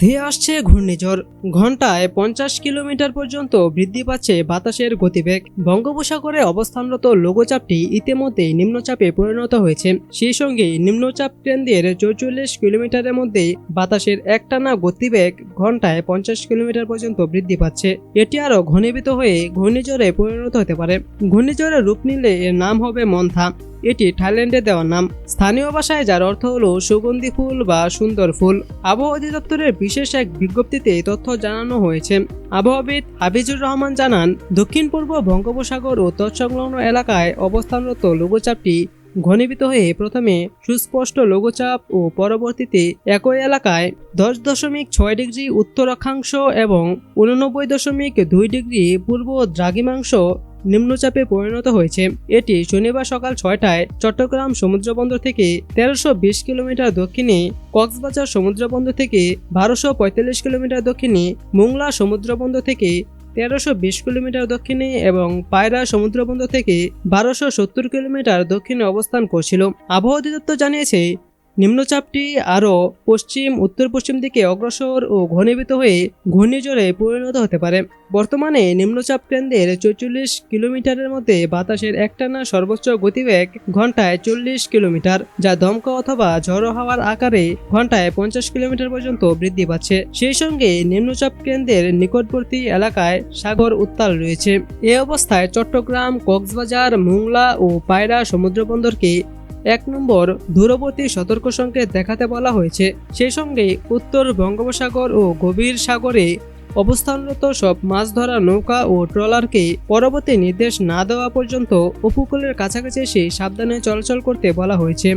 ধেয়ে আসছে ঘূর্ণিঝড়। ঘন্টায় পঞ্চাশ কিলোমিটার পর্যন্ত বৃদ্ধি পাচ্ছে বাতাসের গতিবেগ। বঙ্গোপসাগরে অবস্থানরত লঘুচাপটি ইতিমধ্যেই নিম্নচাপে পরিণত হয়েছে। সেই সঙ্গে নিম্নচাপ কেন্দ্রের চৌচল্লিশ কিলোমিটারের মধ্যে বাতাসের একটানা গতিবেগ ঘন্টায় পঞ্চাশ কিলোমিটার পর্যন্ত বৃদ্ধি পাচ্ছে। এটি আরও ঘনীভূত হয়ে ঘূর্ণিঝড়ে পরিণত হতে পারে। ঘূর্ণিঝড়ের রূপ নিলে এর নাম হবে মন্থা। এটি থাইল্যান্ডে দেওয়া নাম। স্থানীয় ভাষায় যার অর্থ হলো সুগন্ধি ফুল বা সুন্দর ফুল। আবহাওয়া অধিদপ্তরের বিশেষ এক বিজ্ঞপ্তিতে এই তথ্য জানানো হয়েছে। আবহাওয়াবিদ হাফিজুর রহমান জানান দক্ষিণ পূর্ব বঙ্গোপসাগর ও তৎসংলগ্ন এলাকায় অবস্থানরত লঘুচাপটি ঘনীভূত হয়ে প্রথমে সুস্পষ্ট লঘুচাপ ও পরবর্তীতে একই এলাকায় দশ দশমিক ছয় ডিগ্রি উত্তর অক্ষাংশ এবং উননব্বই দশমিক দুই ডিগ্রি পূর্ব দ্রাঘিমাংশ নিম্নচাপে পরিণত হয়েছে। এটি শনিবার সকাল ছয়টায় চট্টগ্রাম সমুদ্রবন্দর থেকে তেরোশো বিশ কিলোমিটার দক্ষিণে কক্সবাজার সমুদ্রবন্দর থেকে বারোশো পঁয়তাল্লিশ কিলোমিটার দক্ষিণে মোংলা সমুদ্রবন্দর থেকে তেরোশো বিশ কিলোমিটার দক্ষিণে এবং পায়রা সমুদ্রবন্দর থেকে বারোশো সত্তর কিলোমিটার দক্ষিণে অবস্থান করছিল। আবহাওয়া অধিদপ্তর জানিয়েছে নিম্নচাপটি আরও পশ্চিম উত্তর পশ্চিম দিকে অগ্রসর ও ঘনীভূত হয়ে ঘূর্ণিঝড়ে পরিণত হতে পারে। বর্তমানে নিম্নচাপ কেন্দ্রের চৌচল্লিশ কিলোমিটারের মধ্যে বাতাসের একটানা সর্বোচ্চ গতিবেগ ঘন্টায় চল্লিশ কিলোমিটার, যা দমকা অথবা ঝড়ো হাওয়ার আকারে ঘন্টায় পঞ্চাশ কিলোমিটার পর্যন্ত বৃদ্ধি পাচ্ছে। সেই সঙ্গে নিম্নচাপ কেন্দ্রের নিকটবর্তী এলাকায় সাগর উত্তাল রয়েছে। এ অবস্থায় চট্টগ্রাম, কক্সবাজার, মোংলা ও পায়রা সমুদ্রবন্দরকে এক নম্বর, দূরবর্তী সতর্ক সংকেত দেখাতে বলা হয়েছে। সেই সঙ্গে উত্তর বঙ্গোপসাগর ও গভীর সাগরে অবস্থানরত সব মাছ ধরা নৌকা ও ট্রলারকে পরবর্তী নির্দেশ না দেওয়া পর্যন্ত উপকূলের কাছাকাছি এসে সাবধানে চলাচল করতে বলা হয়েছে।